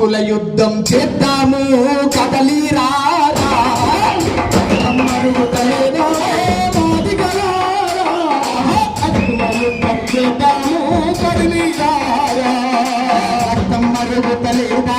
నాయకుల యుద్ధం చేద్దాము కదలి రారా మరుగుతలేదా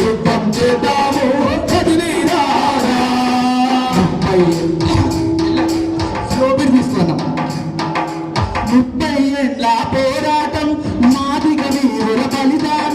యుద్ధం చేద్దాము తీసుకున్నాం ముప్పై ఏళ్ళ పోరాటం మాదిగ వీరుల బలిదానం.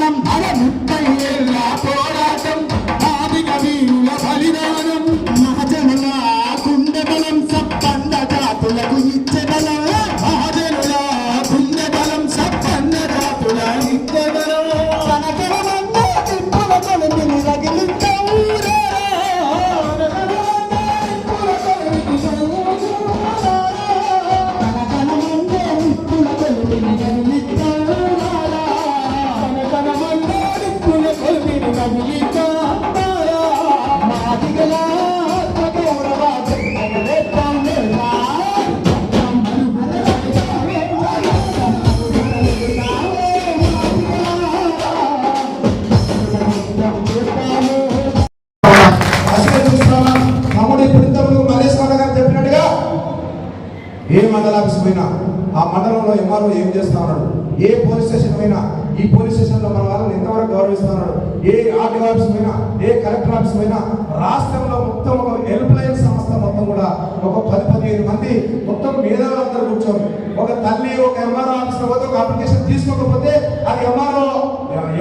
ఏ మండల ఆఫీస్ పోయినా ఆ మండలంలో ఎంఆర్ఓ ఏం చేస్తా ఉన్నాడు? ఏ పోలీస్ స్టేషన్ పోయినా ఈ పోలీస్ స్టేషన్లో మన వాళ్ళని ఎంతవరకు గౌరవిస్తున్నాడు ఏ ఆర్టీఓ ఆఫీస్ పోయినా ఏ కలెక్టర్ ఆఫీస్ పోయినా రాష్ట్రంలో మొత్తం ఒక హెల్ప్ లైన్ సంస్థ మొత్తం కూడా ఒక పది పదిహేను మంది మొత్తం మేధావులందరూ కూర్చొని ఒక తల్లి ఒక ఎంఆర్ఓ ఆఫీస్లో పోతే ఒక అప్లికేషన్ తీసుకోకపోతే అది ఎంఆర్ఓ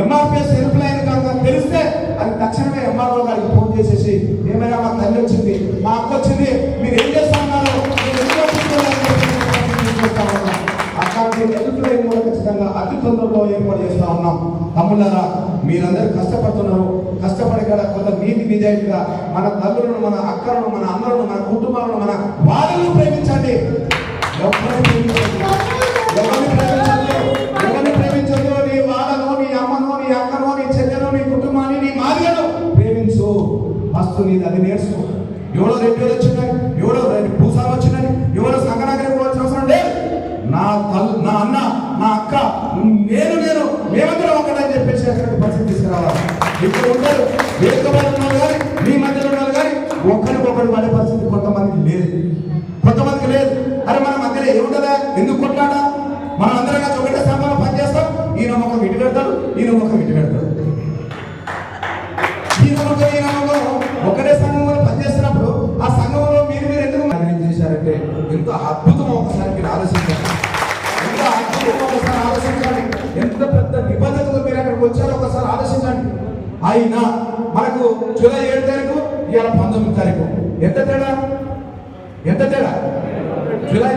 ఎంఆర్పిఎస్ హెల్ప్ లైన్ కనుక తెలిస్తే అది తక్షణమే ఎంఆర్ఓ గారికి ఫోన్ చేసేసి ఏమైనా మా తల్లి వచ్చింది మా అక్క వచ్చింది మీరు ఏం అట్లాంటి కూడా ఖచ్చితంగా అతి తొందరలో ఏర్పాటు చేస్తా ఉన్నాం. తమ్ముళ్ళారా మీరందరూ కష్టపడుతున్నారు. కష్టపడి కూడా కొంత నీతి నిజాయితీగా మన తల్లులను మన అక్కలను మన అన్నలను మన కుటుంబాలను మన వాళ్ళను ప్రేమించండి. ఎవరిని ప్రేమించండి? ఎవరిని ప్రేమించదు నీ వాళ్ళను నీ అమ్మను నీ అక్కను నీ చెల్లెను నీ కుటుంబాన్ని నీ మాదిగను ప్రేమించు. ఫస్ట్ నీది అది నేర్చుకో. ఎవడో రెండు వచ్చిందని ఎవడో ఒకటని పరిస్థితి తీసుకురావాలి? ఇక్కడ ఉంటారు వేదికపై ఉన్నారు కానీ మీ మధ్యలో ఉన్నారు కానీ ఒకరికొకరు పడే పరిస్థితి కొంతమందికి లేదు. కొంతమందికి లేదు. అరే మన మధ్యలో ఏముంటుందా ఎందుకు కొట్లాడా మనం అందరం కలిసి ఒకటే సంబంధం పనిచేస్తాం. ఈయన ఒక విటి పెడతాడు ఈయన ఒక విటి పెడతాడు. ఈయన ముఖం ఈయన ఒకటే సంఘంలో పనిచేస్తున్నప్పుడు ఆ సంఘంలో మీరు మీరు ఎందుకు ఏం చేశారంటే ఎంతో అద్భుతం ఒకసారి మీరు ఆలోచించండి. ఎంత అద్భుతం ఒకసారి ఆలోచించారు అయినా మనకు జూలై ఏడు తారీఖు ఇవాళ పంతొమ్మిది తారీఖు. ఎంత తేడా? ఎంత తేడా? జూలై